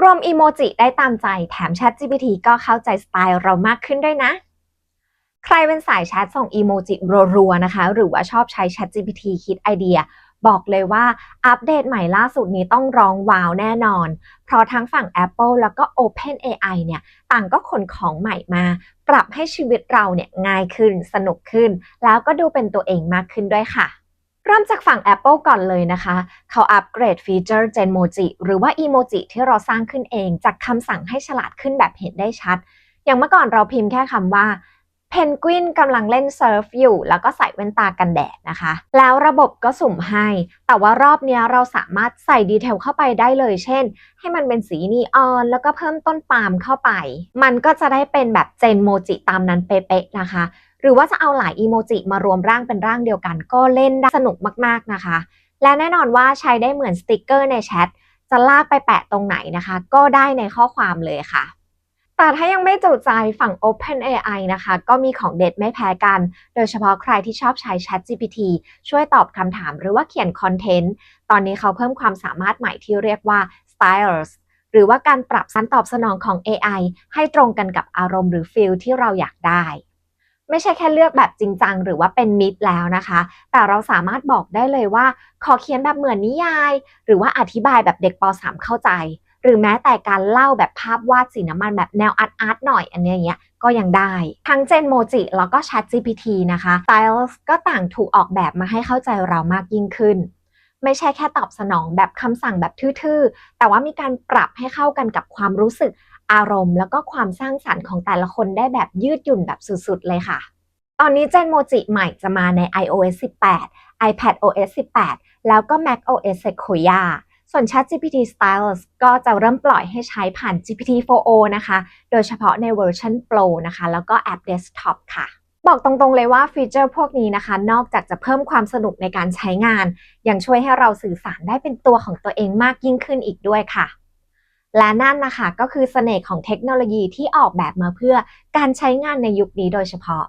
รวมอีโมจิได้ตามใจแถม ChatGPT ก็เข้าใจสไตล์เรามากขึ้นด้วยนะ ใครเป็นสายแชทส่งอีโมจิรัวๆนะคะ หรือว่าชอบใช้ ChatGPT คิดไอเดีย บอกเลยว่าอัปเดตใหม่ล่าสุดนี้ต้องร้องว้าวแน่นอน เพราะทั้งฝั่ง Apple แล้วก็ OpenAI เนี่ยต่างก็ขนของใหม่มา ปรับให้ชีวิตเราเนี่ยง่ายขึ้นสนุกขึ้น แล้วก็ดูเป็นตัวเองมากขึ้นด้วยค่ะ เริ่มจากฝั่ง Apple ก่อนเลยนะคะ เขาอัปเกรดฟีเจอร์ Genmoji หรือว่าอีโมจิที่เราสร้างขึ้นเอง จากคำสั่งให้ฉลาดขึ้นแบบเห็นได้ชัด อย่างเมื่อก่อนเราพิมพ์แค่คำว่าเพนกวินกำลังเล่นเซิร์ฟอยู่ แล้วก็ใส่แว่นตากันแดดนะคะ แล้วระบบก็สุ่มให้ แต่ว่ารอบนี้เราสามารถใส่ดีเทลเข้าไปได้เลย เช่น ให้มันเป็นสีนีออน แล้วก็เพิ่มต้นปาล์มเข้าไป มันก็จะได้เป็นแบบเจนโมจิตามนั้นเป๊ะๆนะคะ หรือว่าจะเอาหลายอีโมจิมารวมร่างเป็นร่างเดียวกัน ก็เล่นได้สนุกมากๆนะคะ และแน่นอนว่าใช้ได้เหมือนสติกเกอร์ในแชทจะลากไปแปะตรงไหนนะคะ ก็ได้ในข้อความเลยค่ะ แต่ถ้ายังไม่จุใจฝั่ง OpenAI นะคะ ก็มีของเด็ดไม่แพ้กัน โดยเฉพาะใครที่ชอบใช้ ChatGPT ช่วยตอบคำถามหรือว่าเขียนคอนเทนต์ ตอนนี้เขาเพิ่มความสามารถใหม่ที่เรียกว่า Styles หรือว่าการปรับสั้นตอบสนองของ AI ให้ตรงกันกับอารมณ์หรือฟิลที่เราอยากได้ ไม่ใช่แค่เลือกแบบจริงจังหรือว่าเป็นมิดแล้วนะคะ แต่เราสามารถบอกได้เลยว่า ขอเขียนแบบเหมือนนิยาย หรือว่าอธิบายแบบเด็กป .3 เข้าใจ หรือแม้แต่การเล่าแบบภาพวาดสีน้ำมันแบบแนวอาร์ตอาร์ตหน่อยอันเนี้ยอย่างเงี้ยก็ยังได้ ทั้ง Gen Moji แล้วก็ Chat GPT นะคะ Styles ก็ต่างถูกออกแบบมาให้เข้าใจเรามากยิ่งขึ้น ไม่ใช่แค่ตอบสนองแบบคำสั่งแบบทื่อๆ แต่ว่ามีการปรับให้เข้ากันกับความรู้สึก อารมณ์ แล้วก็ความสร้างสรรค์ของแต่ละคนได้แบบยืดหยุ่นแบบสุดๆ เลยค่ะ ตอนนี้ Gen Moji ใหม่จะมาใน iOS 18 iPad OS 18 แล้วก็ Mac OS Sequoia ส่วน ChatGPT Styles ก็จะเริ่มปล่อยให้ใช้ผ่าน GPT-4o นะคะ โดยเฉพาะในเวอร์ชัน Pro นะคะ แล้วก็แอป Desktop ค่ะ บอกตรงๆเลยว่าฟีเจอร์พวกนี้นะคะ นอกจากจะเพิ่มความสนุกในการใช้งาน ยังช่วยให้เราสื่อสารได้เป็นตัวของตัวเองมากยิ่งขึ้นอีกด้วยค่ะ และนั่นนะคะก็คือเสน่ห์ของเทคโนโลยีที่ออกแบบมาเพื่อการใช้งานในยุคนี้โดยเฉพาะ